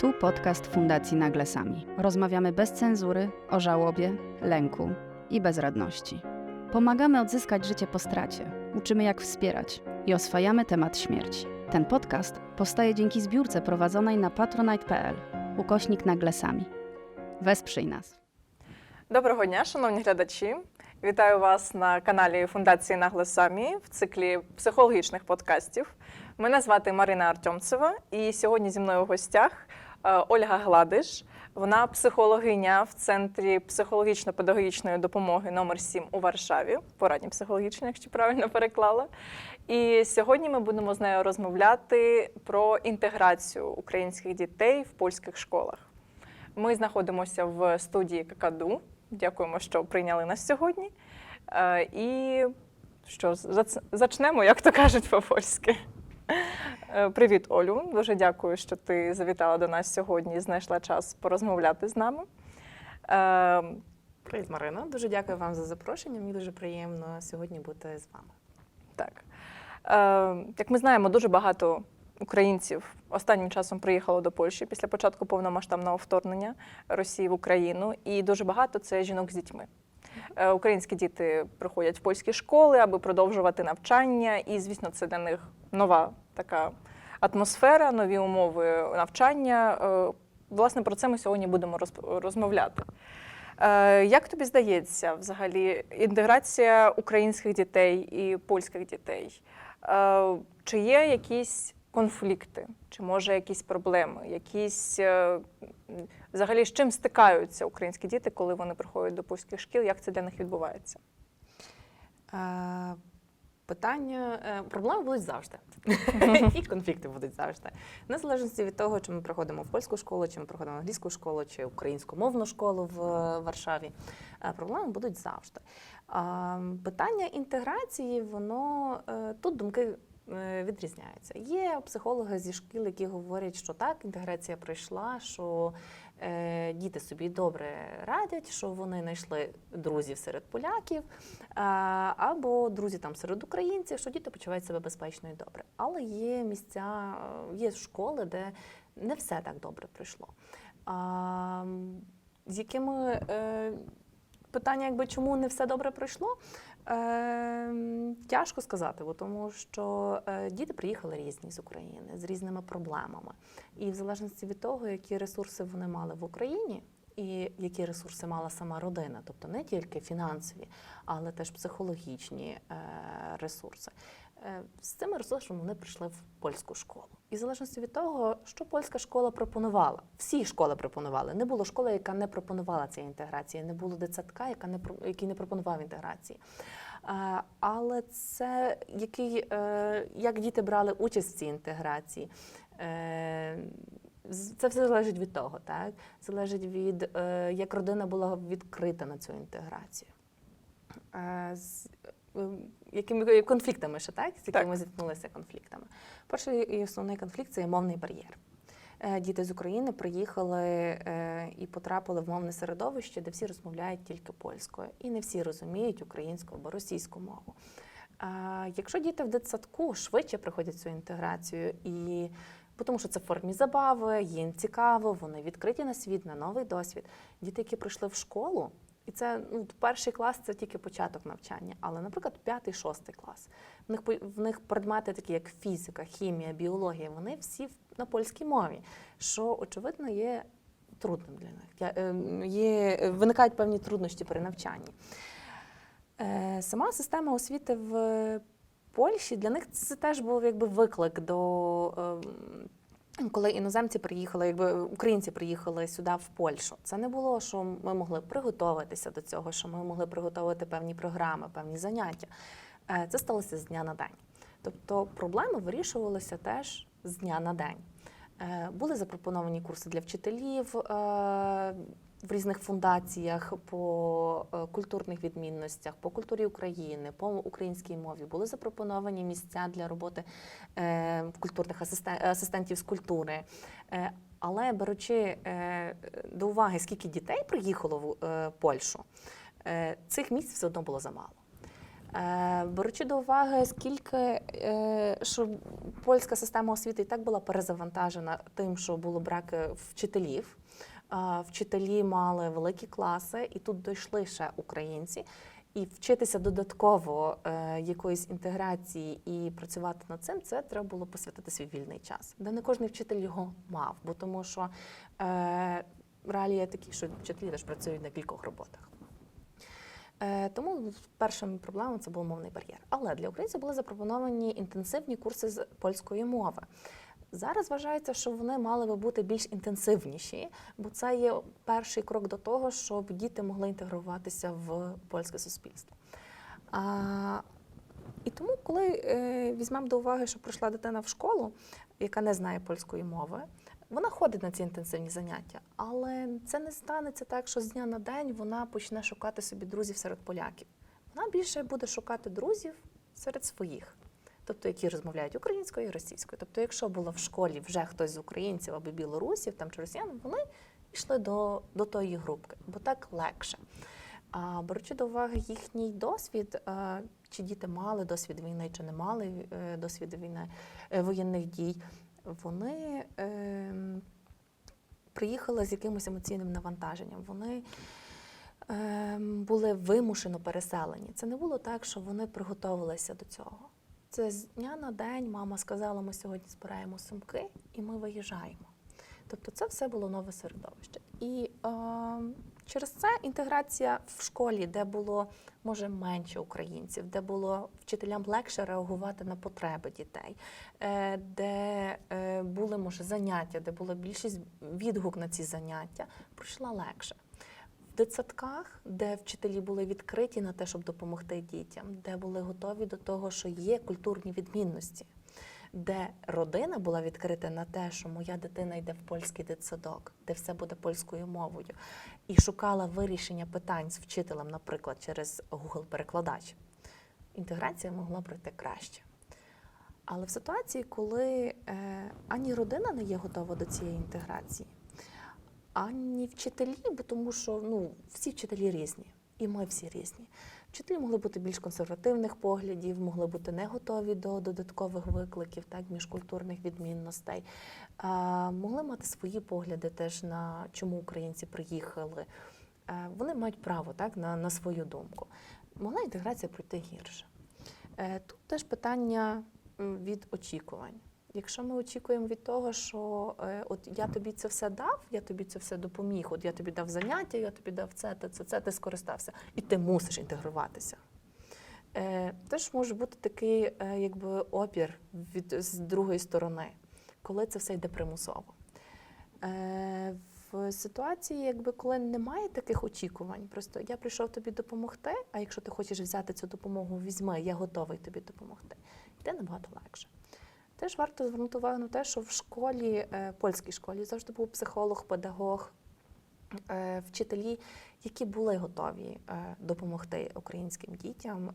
Tu podcast Fundacji Nagle Sami. Rozmawiamy bez cenzury o żałobie, lęku i bezradności. Pomagamy odzyskać życie po stracie, uczymy jak wspierać i oswajamy temat śmierci. Ten podcast powstaje dzięki zbiórce prowadzonej na patronite.pl ukośnik Nagle Sami. Wesprzyj nas. Доброго дня, шановні глядачі. Вітаю вас на каналі Фундації Нагле Самі в циклі психологічних подкастів. Мене звати Марина Артемцева, і сьогодні зі мною в гостях е, Ольга Гладиш. Вона психологиня в центрі психологічно-педагогічної допомоги номер 7 у Варшаві, порадні психологічні, якщо правильно переклала. І сьогодні ми будемо з нею розмовляти про інтеграцію українських дітей в польських школах. Ми знаходимося в студії Какаду. Дякуємо, що прийняли нас сьогодні. Е, І що зачнемо, як то кажуть по-польськи. Е, Привіт, Олю. Дуже дякую, що ти завітала до нас сьогодні і знайшла час порозмовляти з нами. Е, Привіт, Марина. Дуже дякую вам за запрошення. Мені дуже приємно сьогодні бути з вами. Так. Е, як ми знаємо, дуже багато українців останнім часом приїхало до Польщі після початку повномасштабного вторгнення Росії в Україну, і дуже багато це жінок з дітьми. Е, Українські діти приходять в польські школи, аби продовжувати навчання, і, звісно, це для них нова така атмосфера, нові умови навчання. Е, Власне, про це ми сьогодні будемо розмовляти. Е, Як тобі здається, взагалі, інтеграція українських дітей і польських дітей? Чи є якісь конфлікти, чи може якісь проблеми, якісь е, взагалі з чим стикаються українські діти, коли вони приходять до польських шкіл? Як це для них відбувається? Е, Питання, е, проблеми будуть завжди. І конфлікти будуть завжди. Незалежності від того, чи ми приходимо в польську школу, чи ми приходимо в англійську школу, чи українськомовну школу в Варшаві. Проблеми будуть завжди. Питання інтеграції, воно тут думки відрізняються. Є психологи зі шкіл, які говорять, що так, інтеграція пройшла, що е, діти собі добре радять, що вони знайшли друзів серед поляків, або друзі там серед українців, що діти почувають себе безпечно і добре. Але є місця, е, є школи, де не все так добре пройшло. З якими е, питання, якби чому не все добре пройшло? Е, тяжко сказати, тому що е, діти приїхали різні з України з різними проблемами. І в залежності від того, які ресурси вони мали в Україні, і які ресурси мала сама родина, тобто не тільки фінансові, але теж психологічні е, ресурси. Е, З цими ресурсами вони прийшли в польську школу. І в залежності від того, що польська школа пропонувала, всі школи пропонували. Не було школи, яка не пропонувала цієї інтеграції, не було дитсадка, яка не який не пропонував інтеграції. Е, Але це який, е, як діти брали участь в цій інтеграції. Це все залежить від того, так? Залежить від як родина була відкрита на цю інтеграцію. Е, З е, якими конфліктами ще так? З якими зіткнулися конфліктами. Перший і основний конфлікт це є мовний бар'єр. Е, Діти з України приїхали е, і потрапили в мовне середовище, де всі розмовляють тільки польською, і не всі розуміють українську або російську мову. Якщо діти в дитсадку швидше приходять цю інтеграцію, і тому що це в формі забави, їм цікаво, вони відкриті на світ, на новий досвід. Діти, які прийшли в школу, і це ну, перший клас це тільки початок навчання, але, наприклад, п'ятий, шостий клас. В них в них предмети, такі як фізика, хімія, біологія, вони всі на польській мові, що очевидно є трудним для них. Ем, Є, виникають певні труднощі при навчанні. Е, Сама система освіти в Польщі для них це теж був якби виклик до. Коли іноземці приїхали, якби українці приїхали сюди в Польщу, це не було, що ми могли приготуватися до цього, що ми могли приготувати певні програми, певні заняття. Е, Це сталося з дня на день. Тобто проблеми вирішувалися теж з дня на день. Е, Були запропоновані курси для вчителів е, в різних фундаціях по е, культурних відмінностях, по культурі України, по українській мові. Були запропоновані місця для роботи е, культурних асистентів з культури. Е, Але беручи до уваги, скільки дітей приїхало в Польщу, цих місць все одно було замало. Беручи до уваги, скільки що польська система освіти і так була перезавантажена тим, що було браки вчителів. Вчителі мали великі класи, і тут дійшли ще українці. І вчитися додатково е, якоїсь інтеграції і працювати над цим, це треба було посвятити свій вільний час, де не кожен вчитель його мав, бо тому що е, реалії такі, що вчителі теж працюють на кількох роботах. Е, Тому першим проблемою це був мовний бар'єр. Але для українців були запропоновані інтенсивні курси з польської мови. Зараз вважається, що вони мали би бути більш інтенсивніші, бо це є перший крок до того, щоб діти могли інтегруватися в польське суспільство. А, і тому, коли е, візьмемо до уваги, що прийшла дитина в школу, яка не знає польської мови, вона ходить на ці інтенсивні заняття, але це не станеться так, що з дня на день вона почне шукати собі друзів серед поляків. Вона більше буде шукати друзів серед своїх, тобто які розмовляють українською і російською. Тобто, якщо було в школі вже хтось з українців або білорусів там чи росіян, вони йшли до, до тої групки, бо так легше. А беручи до уваги їхній досвід, чи діти мали досвід війни, чи не мали е, досвід війни е, воєнних дій, вони е, приїхали з якимось емоційним навантаженням. Вони е, були вимушено переселені. Це не було так, що вони приготовилися до цього. Це з дня на день мама сказала, ми сьогодні збираємо сумки і ми виїжджаємо. Тобто це все було нове середовище. І е, через це інтеграція в школі, де було може менше українців, де було вчителям легше реагувати на потреби дітей, е, де е, були може заняття, де була більшість відгук на ці заняття, пройшла легше. Дитсадках, де вчителі були відкриті на те, щоб допомогти дітям, де були готові до того, що є культурні відмінності, де родина була відкрита на те, що моя дитина йде в польський дитсадок, де все буде польською мовою, і шукала вирішення питань з вчителем, наприклад, через Google-перекладач, інтеграція могла пройти краще. Але в ситуації, коли е, ані родина не є готова до цієї інтеграції, ані вчителі, бо тому що ну, всі вчителі різні, і ми всі різні. Вчителі могли бути більш консервативних поглядів, могли бути не готові до додаткових викликів, так, міжкультурних відмінностей, а, могли мати свої погляди теж на чому українці приїхали. Е, Вони мають право так, на, на свою думку. Могла інтеграція пройти гірше. Е, Тут теж питання від очікувань. Якщо ми очікуємо від того, що е, от я тобі це все дав, я тобі це все допоміг, от я тобі дав заняття, я тобі дав це, це, це, це ти скористався, і ти мусиш інтегруватися. Е, теж може бути такий е, якби опір від з другої сторони, коли це все йде примусово. Е, в ситуації, якби коли немає таких очікувань, просто я прийшов тобі допомогти, а якщо ти хочеш взяти цю допомогу, візьми, я готовий тобі допомогти. Йде набагато легше. Теж варто звернути увагу на те, що в школі, е, польській школі, завжди був психолог, педагог, е, вчителі, які були готові е, допомогти українським дітям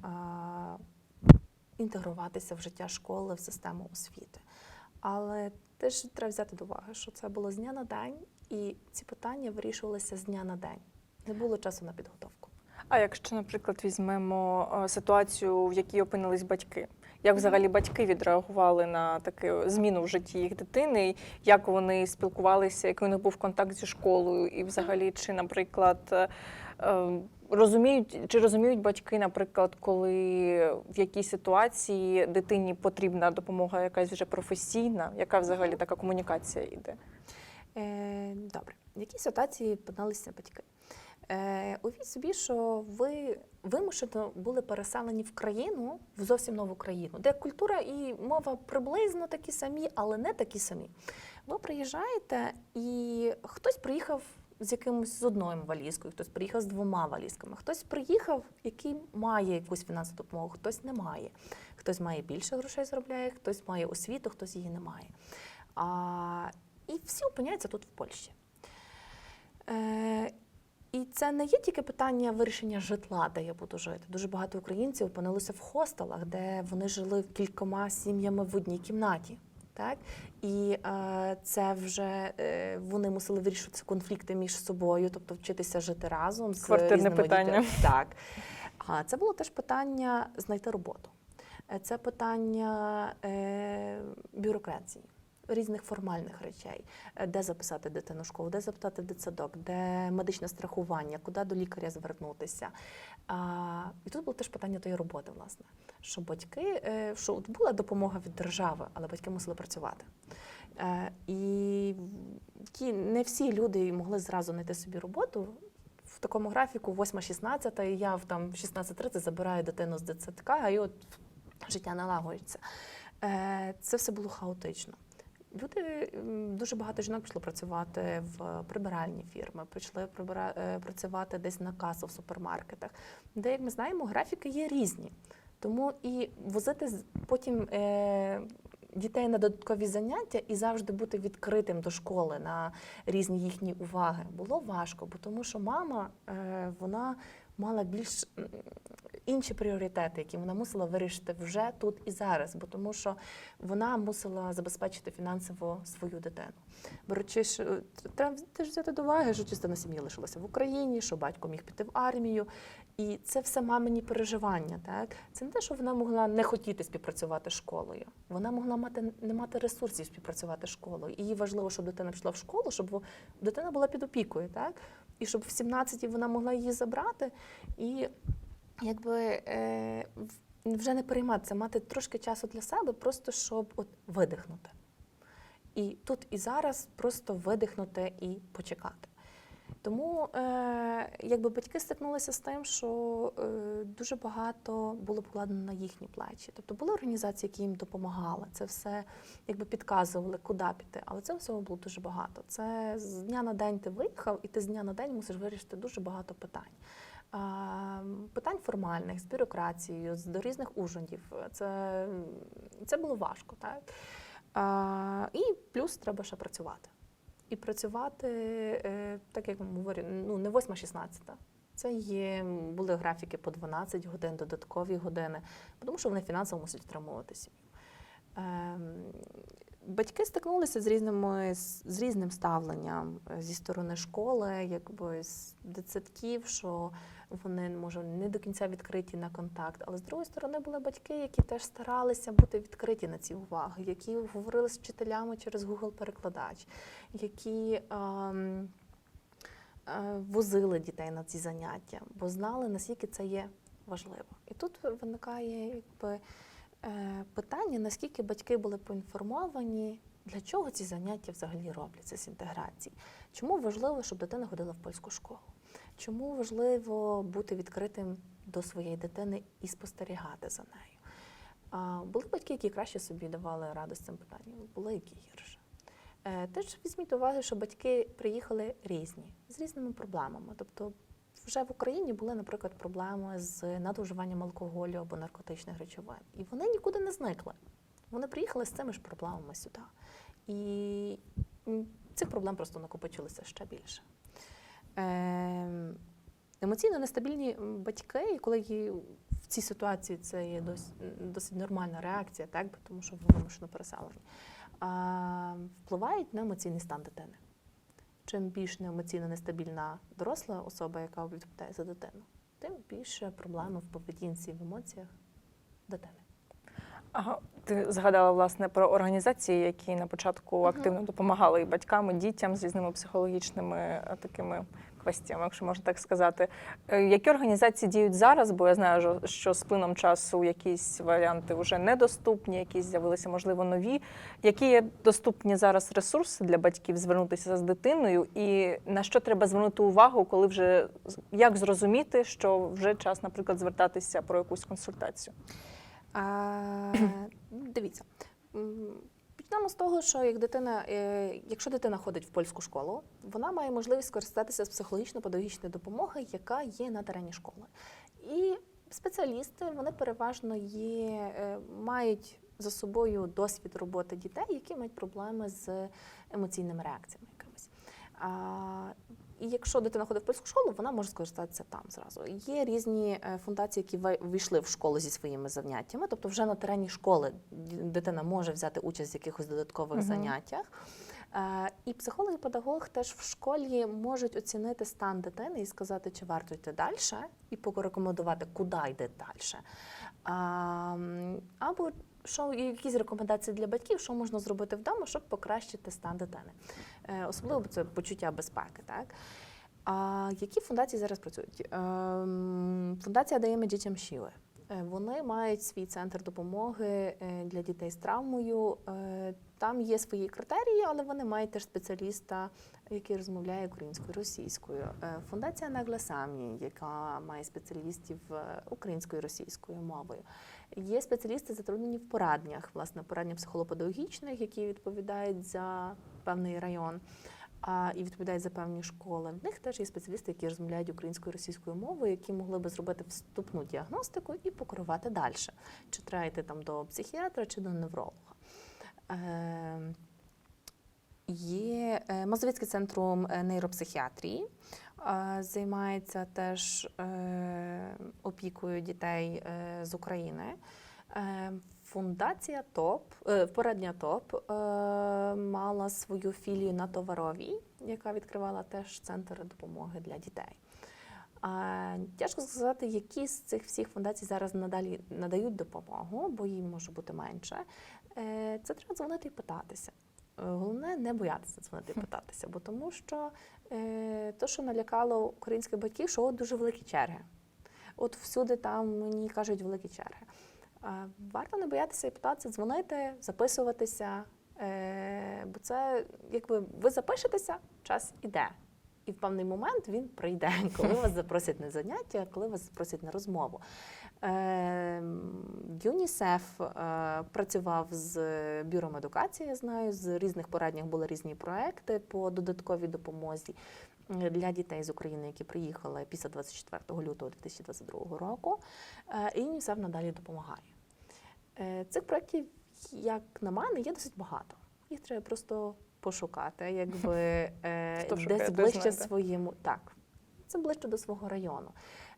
інтегруватися в життя школи, в систему освіти. Але теж треба взяти до уваги, що це було з дня на день, і ці питання вирішувалися з дня на день. Не було часу на підготовку. А якщо, наприклад, візьмемо ситуацію, в якій опинились батьки, як взагалі батьки відреагували на таку зміну в житті їх дитини, як вони спілкувалися, який у них був контакт зі школою, і взагалі, чи, наприклад, е, е, розуміють, чи розуміють батьки, наприклад, коли в якій ситуації дитині потрібна допомога якась вже професійна, яка взагалі така комунікація йде? Е, добре, в якій ситуації опинилися батьки? Е, уявіть собі, що ви вимушено були переселені в країну, в зовсім нову країну, де культура і мова приблизно такі самі, але не такі самі. Ви приїжджаєте, і хтось приїхав з якимось з одною валізкою, хтось приїхав з двома валізками, хтось приїхав, який має якусь фінансову допомогу, хтось не має. Хтось має більше грошей заробляє, хтось має освіту, хтось її не має. А, і всі опиняються тут в Польщі. Е, і це не є тільки питання вирішення житла, де я буду жити. Дуже багато українців опинилися в хостелах, де вони жили кількома сім'ями в одній кімнаті. Так? І е, це вже е, вони мусили вирішувати конфлікти між собою, тобто вчитися жити разом з Квартирне різними питання. дітьми. Так. А це було теж питання знайти роботу. Е, Це питання е, бюрократії, різних формальних речей, Е, де записати дитину в школу, де запитати дитсадок, де медичне страхування, куди до лікаря звернутися. А, і тут було теж питання тої роботи, власне, що батьки, е, що от була допомога від держави, але батьки мусили працювати. Е, і ті, не всі люди могли зразу знайти собі роботу. В такому графіку 8-16, і я в там 16.30 забираю дитину з дитсадка, і от життя налагодиться. Е, Це все було хаотично. Люди дуже багато жінок пішло працювати в прибиральні фірми, прийшли прибира... е, працювати десь на касу в супермаркетах, де, як ми знаємо, графіки є різні. Тому і возити потім е, дітей на додаткові заняття і завжди бути відкритим до школи на різні їхні уваги було важко, бо тому що мама е, вона мала більш інші пріоритети, які вона мусила вирішити вже тут і зараз, бо тому що вона мусила забезпечити фінансово свою дитину. Беручи, е, треба теж взяти до уваги, що частина сім'ї лишилася в Україні, що батько міг піти в армію. І це все мамині переживання. Так? Це не те, що вона могла не хотіти співпрацювати з школою. Вона могла мати не мати ресурсів співпрацювати з школою. І їй важливо, щоб дитина пішла в школу, щоб дитина була під опікою, так? І щоб в 17-ті вона могла її забрати і якби е, вже не перейматися, мати трошки часу для себе, просто щоб от видихнути. І тут і зараз просто видихнути і почекати. Тому е, якби батьки стикнулися з тим, що е, дуже багато було покладено на їхні плечі. Тобто були організації, які їм допомагали. Це все якби підказували, куди піти. Але цього всього було дуже багато. Це з дня на день ти виїхав, і ти з дня на день мусиш вирішити дуже багато питань. Питань формальних, з бюрократією, до різних ужинів. Це, це було важко, так? І плюс треба ще працювати. І працювати, е, так як говорю, ну не 8-16. Це є, були графіки по 12 годин, додаткові години, тому що вони фінансово мусять втримувати сім'ю. Батьки стикнулися з різними з різним ставленням е, зі сторони школи, якби з дитсадків, що вони може не до кінця відкриті на контакт. Але з другої сторони були батьки, які теж старалися бути відкриті на ці уваги, які говорили з вчителями через Google перекладач, які ем, е, возили дітей на ці заняття, бо знали наскільки це є важливо. І тут виникає якби. Е, питання, наскільки батьки були поінформовані, для чого ці заняття взагалі робляться з інтеграції. Чому важливо, щоб дитина ходила в польську школу? Чому важливо бути відкритим до своєї дитини і спостерігати за нею? А, були батьки, які краще собі давали раду з цим питанням, були які гірше. Е, Теж візьміть до уваги, що батьки приїхали різні, з різними проблемами. Тобто вже в Україні були, наприклад, проблеми з надвживанням алкоголю або наркотичних речовин. І вони нікуди не зникли. Вони приїхали з цими ж проблемами сюди. І цих проблем просто накопичилося ще більше. Ем, Емоційно нестабільні батьки, і коли в цій ситуації це є досить, досить нормальна реакція, так, тому що ви вимушено переселені, впливають на емоційний стан дитини чим більш емоційно нестабільна доросла особа, яка відповідає за дитину, тим більше проблеми в поведінці в емоціях дитини. Ага, ти згадала власне про організації, які на початку активно допомагали і батькам, і дітям з різними психологічними е, такими квестями, якщо можна так сказати. Е, Які організації діють зараз? Бо я знаю, що- що з плином часу якісь варіанти вже недоступні, якісь з'явилися, можливо, нові. Які є доступні зараз ресурси для батьків звернутися з дитиною, і на що треба звернути увагу, коли вже як зрозуміти, що вже час, наприклад, звертатися про якусь консультацію? А, дивіться. Почнемо з того, що як дитина, е, якщо дитина ходить в польську школу, вона має можливість скористатися з психологічно-педагогічної допомоги, яка є на терені школи. І спеціалісти вони переважно є, е, мають за собою досвід роботи дітей, які мають проблеми з емоційними реакціями якимись. І якщо дитина ходить в польську школу, вона може скористатися там зразу. Є різні е, фундації, які війшли в школу зі своїми заняттями, тобто вже на терені школи дитина може взяти участь в якихось додаткових Мгм. заняттях. Е, І психолог і педагог теж в школі можуть оцінити стан дитини і сказати, чи варто йти далі, і порекомендувати, куди йде далі. Або що якісь рекомендації для батьків, що можна зробити вдома, щоб покращити стан дитини. Е, Особливо це почуття безпеки. Так? А які фундації зараз працюють? Ем, Фундація даємо дітям Шіли. Е, Вони мають свій центр допомоги е, для дітей з травмою. Там є свої критерії, але вони мають теж спеціаліста, який розмовляє українською, російською. Фундація Нагла Самі, яка має спеціалістів українською, російською мовою. Є спеціалісти затруднені в пораднях, власне, порадня психолопедагогічних, які відповідають за певний район а, і відповідають за певні школи. В них теж є спеціалісти, які розмовляють українською російською мовою, які могли би зробити вступну діагностику і покерувати далі. Чи треба йти там до психіатра, чи до невролога. Е, Є е, Мазовицький центром е, нейропсихіатрії, займається теж е, опікою дітей е, з України. Е, Фундація ТОП, порадня ТОП мала свою філію на Товаровій, яка відкривала теж центр допомоги для дітей. Тяжко сказати, які з цих всіх фундацій зараз надалі надають допомогу, бо їм може бути менше. Це треба дзвонити і питатися. Е, Головне не боятися дзвонити і питатися, бо тому що е, то, що налякало українських батьків, що от дуже великі черги. От всюди там мені кажуть великі черги. А Варто не боятися і питатися, дзвонити, записуватися. Е, бо це якби ви запишетеся, час іде. І в певний момент він прийде, коли вас запросять на заняття, коли вас запросять на розмову. Е, ЮНІСЕФ е, працював з бюром едукації, я знаю, з різних порадніх були різні проекти по додатковій допомозі е, для дітей з України, які приїхали після 24 лютого 2022 року. Е, І ЮНІСЕФ надалі допомагає. Цих проєктів, як на мене, є досить багато. Їх треба просто пошукати, якби десь ближче своєму. Так, це ближче до свого району.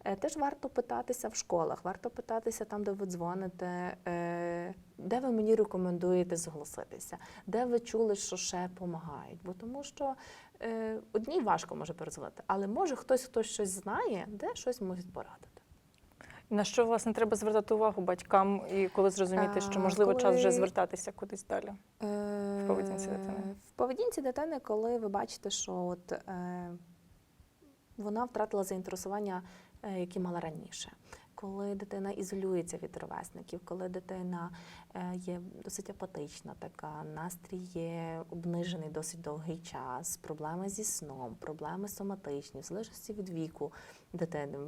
Е, Теж варто питатися в школах, варто питатися там, де ви дзвоните, е, де ви мені рекомендуєте зголоситися, де ви чули, що ще допомагають. Бо тому що е, одній важко може перезвонити, але може хтось хтось щось знає, де щось можуть порадити. На що власне треба звертати увагу батькам і коли зрозуміти, що можливо час вже звертатися кудись далі? В поведінці дитини? В поведінці дитини, коли ви бачите, що от, е, вона втратила заінтересування, е, яке мала раніше. Коли дитина ізолюється від ровесників, коли дитина е, є досить апатична, така настрій є обнижений досить довгий час, проблеми зі сном, проблеми соматичні, в залежності від віку дитини.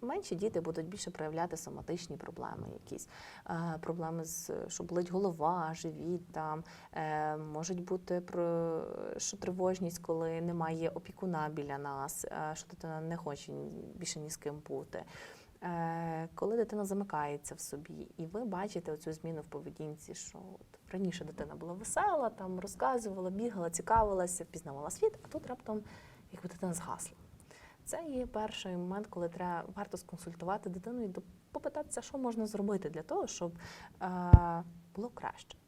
Менші діти будуть більше проявляти соматичні проблеми, якісь е, проблеми з що болить голова, живіт там. Е, можуть бути про що тривожність, коли немає опікуна біля нас, що дитина не хоче більше ні з ким бути. Е, коли дитина замикається в собі, і ви бачите оцю зміну в поведінці, що от раніше дитина була весела, там розказувала, бігала, цікавилася, пізнавала світ, а тут раптом якби дитина згасла. Це є перший момент, коли треба варто сконсультувати дитину і попитатися, що можна зробити для того, щоб е, було краще.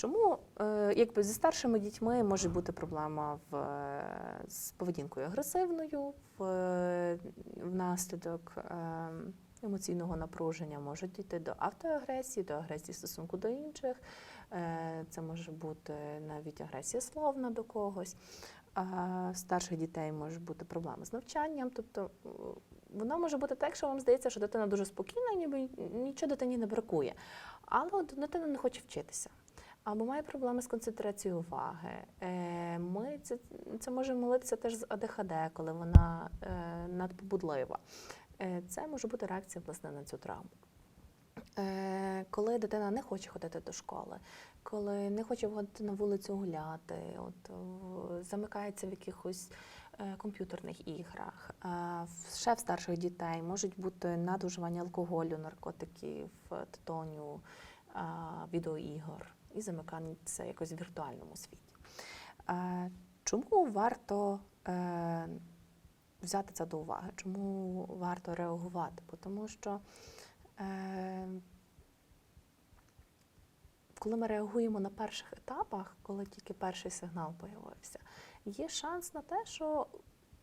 Чому е, якби зі старшими дітьми може бути проблема в, е, з поведінкою агресивною, в, е, внаслідок емоційного напруження можуть дійти до автоагресії, до агресії стосунку до інших. Це може бути навіть агресія словна до когось. В старших дітей може бути проблеми з навчанням. Тобто воно може бути так, що вам здається, що дитина дуже спокійна, ніби нічого дитині не бракує. Але дитина не хоче вчитися. Або має проблеми з концентрацією уваги. Е, Ми це, це може молитися теж з АДХД, коли вона е, надпобудлива. Е, Це може бути реакція власне на цю травму. Коли дитина не хоче ходити до школи, коли не хоче виходити на вулицю гуляти, от, замикається в якихось комп'ютерних іграх. Ще в старших дітей можуть бути надуживання алкоголю, наркотиків, титоню, відеоігор і замикання це якось в віртуальному світі. Е, Чому варто е, взяти це до уваги? Чому варто реагувати? Тому що е, коли ми реагуємо на перших етапах, коли тільки перший сигнал появився, є шанс на те, що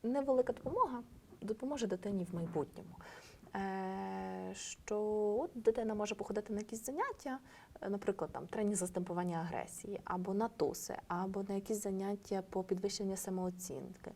невелика допомога допоможе дитині в майбутньому. Е, Що от дитина може походити на якісь заняття, е, наприклад, там тренінг за стимпування агресії, або на туси, або на якісь заняття по підвищенню самооцінки,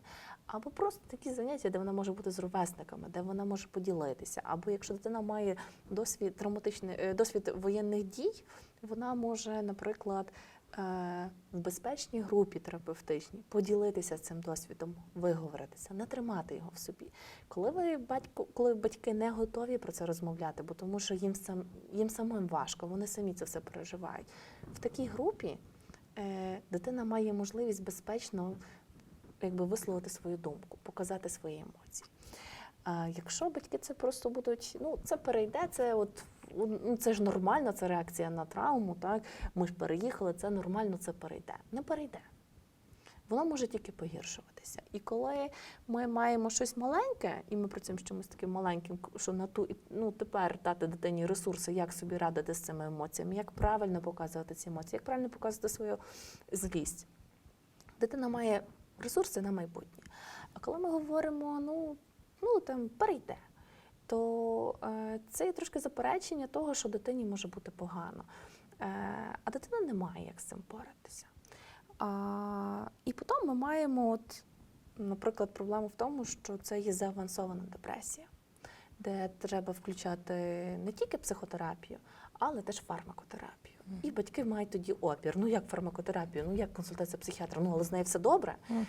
або просто такі заняття, де вона може бути з ровесниками, де вона може поділитися. Або якщо дитина має досвід травматичний е, досвід воєнних дій, вона може, наприклад, в безпечній групі терапевтичній поділитися цим досвідом, виговоритися, не тримати його в собі. Коли ви батько, коли батьки не готові про це розмовляти, бо тому що їм сам їм самим важко, вони самі це все переживають. В такій групі е, дитина має можливість безпечно якби висловити свою думку, показати свої емоції. А якщо батьки це просто будуть, ну це перейде, це от це ж нормально, це реакція на травму, так ми ж переїхали, це нормально, це перейде. Не перейде. Воно може тільки погіршуватися. І коли ми маємо щось маленьке, і ми працюємо з чимось таким маленьким, що на ту ну тепер дати дитині ресурси, як собі радити з цими емоціями, як правильно показувати ці емоції, як правильно показувати свою злість. Дитина має ресурси на майбутнє. А коли ми говоримо, ну, ну там перейде, то е, це є трошки заперечення того, що дитині може бути погано. Е, а дитина не має як з цим поратися. А, і потім ми маємо, от, наприклад, проблему в тому, що це є заавансована депресія, де треба включати не тільки психотерапію, але теж фармакотерапію. І батьки мають тоді опір. Ну як фармакотерапію, ну як консультація психіатра, ну але з нею все добре. Е,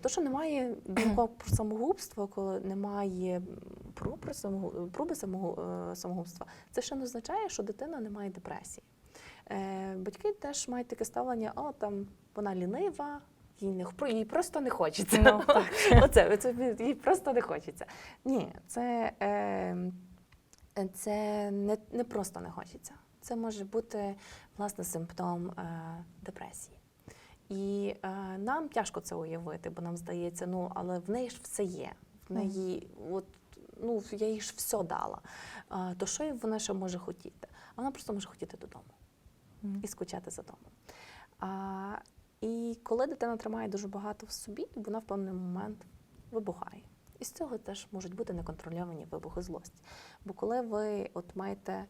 То, що немає думок про самогубство, коли немає про самогу- проби самогу- е, самогубства, це ще не означає, що дитина не має депресії. Е, Батьки теж мають таке ставлення, о, там вона лінива, їй, не, їй просто не хочеться. Ну, так. Оце, це, їй просто не хочеться. Ні, це, е, це не, не просто не хочеться. Це може бути власне симптом е, депресії. І е, нам тяжко це уявити, бо нам здається, ну але в неї ж все є. В неї, от, ну, я їй ж все дала. А, то що вона ще може хотіти? А вона просто може хотіти додому і скучати за домом. А, і коли дитина тримає дуже багато в собі, вона в певний момент вибухає. І з цього теж можуть бути неконтрольовані вибухи злості. Бо коли ви от маєте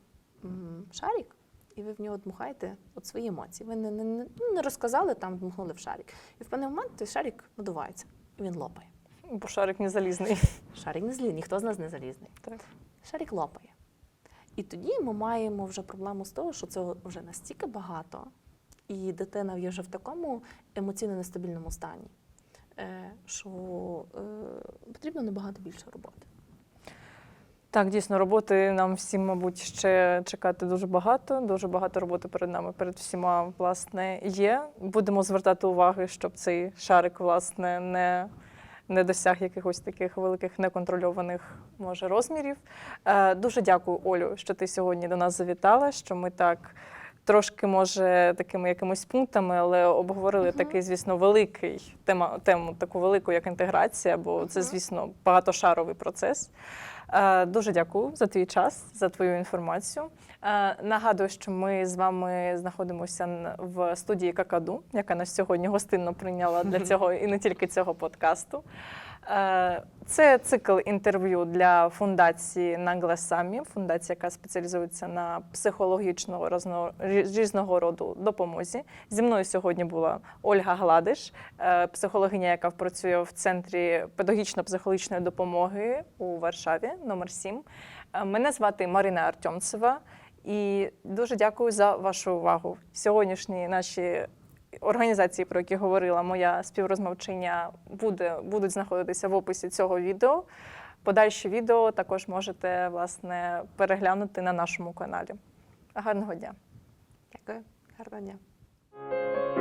м, шарик, і ви в нього дмухаєте от свої емоції, ви не, не, не, ну, розказали, там дмухнули в шарик. І в певний момент той шарик надувається, і він лопає. Бо шарик не залізний. Шарик не злий, ніхто з нас не залізний. Так. Шарик лопає. І тоді ми маємо вже проблему з того, що це вже настільки багато, і дитина є вже в такому емоційно нестабільному стані, е, що е, потрібно набагато більше роботи. Так, дійсно, роботи нам всім, мабуть, ще чекати дуже багато. Дуже багато роботи перед нами, перед всіма, власне, є. Будемо звертати уваги, щоб цей шарик, власне, не, не досяг якихось таких великих неконтрольованих може розмірів. Е, дуже дякую, Олю, що ти сьогодні до нас завітала, що ми так. Трошки, може, такими якимись пунктами, але обговорили Мгм. такий, звісно, великий тема, тему, таку велику, як інтеграція, бо це, Мгм. звісно, багатошаровий процес. Е, Дуже дякую за твій час, за твою інформацію. Е, Нагадую, що ми з вами знаходимося в студії Какаду, яка нас сьогодні гостинно прийняла для цього і не тільки цього подкасту. Е, Це цикл інтерв'ю для фундації Нагласамі, фундація, яка спеціалізується на психологічно різного роду допомозі. Зі мною сьогодні була Ольга Гладиш, е, психологиня, яка працює в центрі педагогічно-психологічної допомоги у Варшаві, номер 7. Е, Мене звати Марина Артемцева. І дуже дякую за вашу увагу. Сьогоднішні наші організації, про які говорила моя співрозмовчиня, буде, будуть знаходитися в описі цього відео. Подальші відео також можете власне переглянути на нашому каналі. Гарного дня! Дякую, гарного дня.